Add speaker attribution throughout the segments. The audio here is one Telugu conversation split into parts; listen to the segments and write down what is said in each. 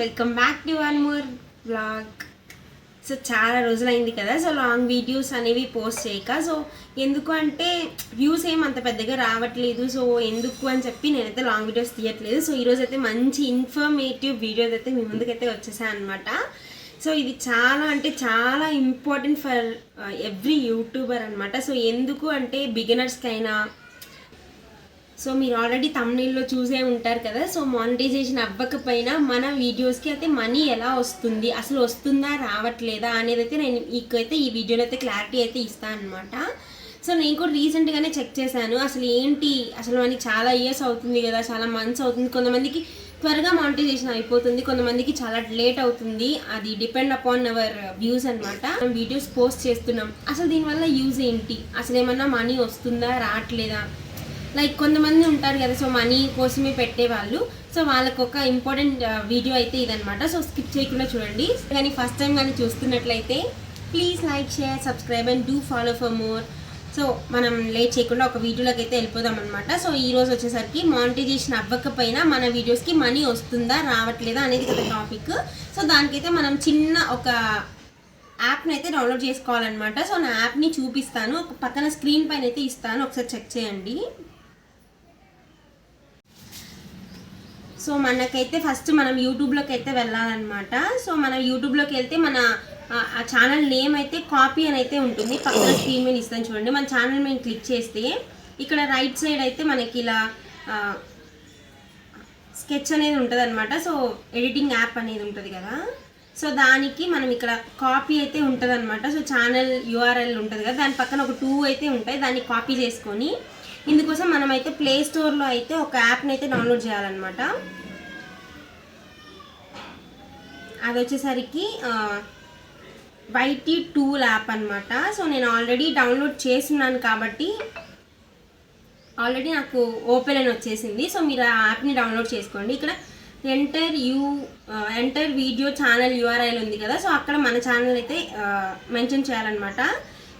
Speaker 1: Welcome back to one more blog so చాలా రోజులైంది కదా సో లాంగ్ వీడియోస్ అనేవి పోస్ట్ చేయక సో ఎందుకు అంటే వ్యూస్ ఏం అంత పెద్దగా రావట్లేదు సో ఎందుకు అని చెప్పి నేనైతే లాంగ్ వీడియోస్ తీయట్లేదు. సో ఈరోజు అయితే మంచి ఇన్ఫర్మేటివ్ వీడియోస్ అయితే మీ ముందుకైతే వచ్చేసాయి అనమాట సో ఇది చాలా అంటే చాలా ఇంపార్టెంట్ ఫర్ ఎవ్రీ యూట్యూబర్ అనమాట సో ఎందుకు అంటే బిగినర్స్కైనా సో మీరు ఆల్రెడీ తమిళలో చూసే ఉంటారు కదా సో మానిటైజేషన్ అవ్వకపోయినా మన వీడియోస్కి అయితే మనీ ఎలా వస్తుంది అసలు వస్తుందా రావట్లేదా అనేది అయితే నేను మీకైతే ఈ వీడియోలో అయితే క్లారిటీ అయితే ఇస్తాను అనమాట సో నేను కూడా రీసెంట్గానే చెక్ చేశాను. అసలు ఏంటి అసలు మనకి చాలా ఇయర్స్ అవుతుంది కదా చాలా మంత్స్ అవుతుంది. కొంతమందికి త్వరగా మానిటైజేషన్ అయిపోతుంది కొంతమందికి చాలా లేట్ అవుతుంది. అది డిపెండ్ అపాన్ అవర్ వ్యూస్ అనమాట మనం వీడియోస్ పోస్ట్ చేస్తున్నాం. అసలు దీనివల్ల యూజ్ ఏంటి? అసలు ఏమన్నా మనీ వస్తుందా రావట్లేదా? లైక్ కొంతమంది ఉంటారు కదా సో మనీ కోసమే పెట్టేవాళ్ళు. సో వాళ్ళకి ఒక ఇంపార్టెంట్ వీడియో uh, అయితే ఇదనమాట సో స్కిప్ చేయకుండా చూడండి. కానీ ఫస్ట్ టైం కానీ చూస్తున్నట్లయితే please like share subscribe and do follow for more so మనం లేట్ చేయకుండా ఒక వీడియోలోకి అయితే వెళ్ళిపోదాం అనమాట సో ఈ రోజు వచ్చేసరికి మానిటైజేషన్ అవ్వకపోయినా మన వీడియోస్కి మనీ వస్తుందా రావట్లేదా అనేది కదా టాపిక్ సో దానికైతే మనం చిన్న ఒక యాప్ని అయితే డౌన్లోడ్ చేసుకోవాలన్నమాట. సో నా యాప్ని చూపిస్తాను. ఒక పక్కన స్క్రీన్ పైన అయితే ఇస్తాను. ఒకసారి చెక్ చేయండి. సో మనకైతే ఫస్ట్ మనం యూట్యూబ్లోకి అయితే వెళ్ళాలన్నమాట. సో మనం యూట్యూబ్లోకి వెళ్తే మన ఆ- ఛానల్ నేమ్ అయితే కాపీ అని అయితే ఉంటుంది. పక్కన స్క్రీన్ మీద ఇస్తాను చూడండి. మన ఛానల్ మీద క్లిక్ చేస్తే ఇక్కడ రైట్ సైడ్ అయితే మనకి ఇలా స్కెచ్ అనేది ఉంటుంది అనమాట సో ఎడిటింగ్ యాప్ అనేది ఉంటుంది కదా. సో దానికి మనం ఇక్కడ కాపీ అయితే ఉంటుంది అనమాట సో ఛానల్ యూఆర్ఎల్ ఉంటుంది కదా. దాని పక్కన ఒక టూ అయితే ఉంటాయి. దాన్ని కాపీ చేసుకొని ఇందుకోసం మనం అయితే ప్లే స్టోర్లో అయితే ఒక యాప్ని అయితే డౌన్లోడ్ చేయాలన్నమాట. అది వచ్చేసరికి వైటీ టూల్ యాప్ అనమాట సో నేను ఆల్రెడీ డౌన్లోడ్ చేస్తున్నాను కాబట్టి ఆల్రెడీ నాకు ఓపెన్ అని వచ్చేసింది. సో మీరు ఆ యాప్ని డౌన్లోడ్ చేసుకోండి. ఇక్కడ enter you enter video channel URL ఉంది కదా. సో అక్కడ మన ఛానల్ అయితే మెన్షన్ చేయాలన్నమాట.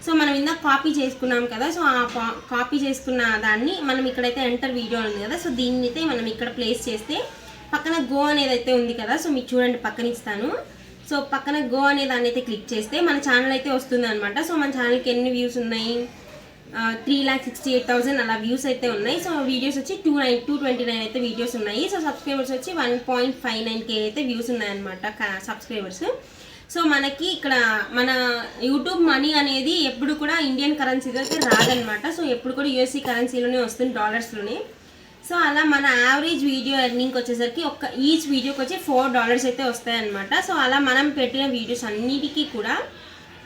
Speaker 1: సో మనం ఇందాక కాపీ చేసుకున్నాం కదా సో ఆ కాపీ చేసుకున్న దాన్ని మనం ఇక్కడైతే ఎంటర్ వీడియో ఉంది కదా సో దీన్ని అయితే మనం ఇక్కడ ప్లేస్ చేస్తే పక్కన గో అనేది అయితే ఉంది కదా సో మీరు చూడండి పక్కన ఇస్తాను. సో పక్కన గో అనే దాన్ని అయితే క్లిక్ చేస్తే మన ఛానల్ అయితే వస్తుంది అనమాట సో మన ఛానల్కి ఎన్ని వ్యూస్ ఉన్నాయి? Three lakh sixty eight thousand అలా వ్యూస్ అయితే ఉన్నాయి. సో వీడియోస్ వచ్చి two nine two twenty nine అయితే వీడియోస్ ఉన్నాయి. సో సబ్స్క్రైబర్స్ వచ్చి one point five nine K అయితే వ్యూస్ ఉన్నాయన్నమాట సబ్స్క్రైబర్స్ సో మనకి ఇక్కడ మన యూట్యూబ్ మనీ అనేది ఎప్పుడు కూడా ఇండియన్ కరెన్సీలో అయితే రాదనమాట సో ఎప్పుడు కూడా యూఎస్సీ కరెన్సీలోనే వస్తుంది డాలర్స్లోనే. సో అలా మన యావరేజ్ వీడియో ఎర్నింగ్కి వచ్చేసరికి ఒక ఈచ్ వీడియోకి వచ్చి ఫోర్ డాలర్స్ అయితే వస్తాయన్నమాట. సో అలా మనం పెట్టిన వీడియోస్ అన్నిటికీ కూడా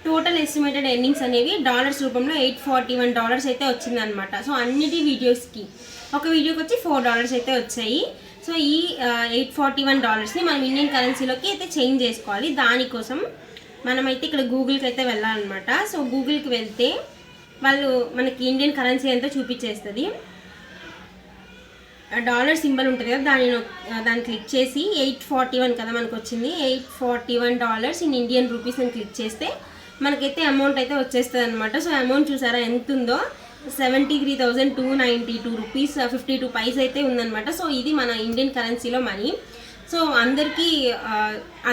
Speaker 1: టోటల్ ఎస్టిమేటెడ్ ఎర్నింగ్స్ అనేవి డాలర్స్ రూపంలో ఎయిట్ ఫార్టీ వన్ డాలర్స్ అయితే వచ్చిందనమాట సో అన్నిటి వీడియోస్కి ఒక వీడియోకి వచ్చి ఫోర్ డాలర్స్ అయితే వచ్చాయి. సో ఈ ఎయిట్ ఫార్టీ వన్ డాలర్స్ని మనం ఇండియన్ కరెన్సీలోకి అయితే చేంజ్ చేసుకోవాలి. దానికోసం మనమైతే ఇక్కడ గూగుల్కి అయితే వెళ్ళాలన్నమాట. సో గూగుల్కి వెళ్తే వాళ్ళు మనకి ఇండియన్ కరెన్సీ ఎంతో చూపించేస్తుంది డాలర్ సింబల్ ఉంటుంది కదా దాని దాన్ని క్లిక్ చేసి ఎయిట్ ఫార్టీ వన్ కదా మనకు వచ్చింది eight forty one dollars in Indian rupees అని క్లిక్ చేస్తే మనకైతే అమౌంట్ అయితే వచ్చేస్తుంది అనమాట సో అమౌంట్ చూసారా ఎంత ఉందో seventy three thousand two ninety two rupees fifty two paise అయితే ఉందన్నమాట. సో ఇది మన ఇండియన్ కరెన్సీలో మనీ సో అందరికీ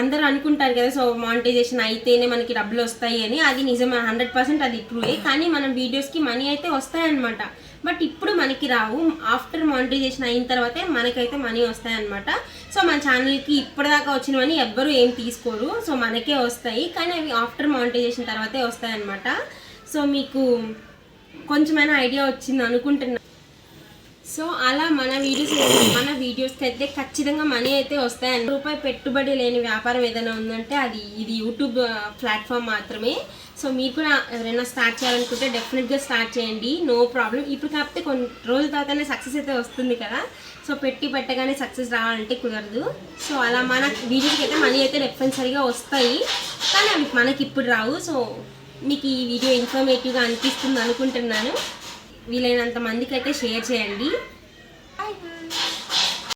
Speaker 1: అందరు అందరూ అనుకుంటారు కదా సో మానిటైజేషన్ అయితేనే మనకి డబ్బులు వస్తాయి అని. అది నిజం హండ్రెడ్ పర్సెంట్ అది ట్రూయే కానీ మనం వీడియోస్కి మనీ అయితే వస్తాయన్నమాట. బట్ ఇప్పుడు మనకి రావు ఆఫ్టర్ మానిటైజేషన్ అయిన తర్వాతే మనకైతే మనీ వస్తాయన్నమాట. సో మన ఛానల్కి ఇప్పటిదాకా వచ్చినవని ఎవ్వరూ ఏం తీసుకోరు. సో మనకే వస్తాయి. కానీ అవి ఆఫ్టర్ మానిటైజేషన్ తర్వాతే వస్తాయన్నమాట. సో మీకు కొంచెమైనా ఐడియా వచ్చింది అనుకుంటున్నా. సో అలా మన వీడియోస్ మన వీడియోస్కి అయితే ఖచ్చితంగా మనీ అయితే వస్తాయి. రూపాయి పెట్టుబడి లేని వ్యాపారం ఏదైనా ఉందంటే అది ఇది యూట్యూబ్ ప్లాట్ఫామ్ మాత్రమే. సో మీరు కూడా ఎవరైనా స్టార్ట్ చేయాలనుకుంటే డెఫినెట్గా స్టార్ట్ చేయండి. నో ప్రాబ్లం ఇప్పుడు కాకపోతే కొన్ని రోజుల తర్వాతనే సక్సెస్ అయితే వస్తుంది కదా. సో పెట్టి పెట్టగానే సక్సెస్ రావాలంటే కుదరదు. సో అలా మన వీడియోస్కి అయితే మనీ అయితే డెఫినెసరీగా వస్తాయి. కానీ అవి మనకి ఇప్పుడు రావు. సో మీకు ఈ వీడియో ఇన్ఫర్మేటివ్గా అనిపిస్తుంది అనుకుంటున్నాను వీలైనంత మందికి అయితే షేర్ చేయండి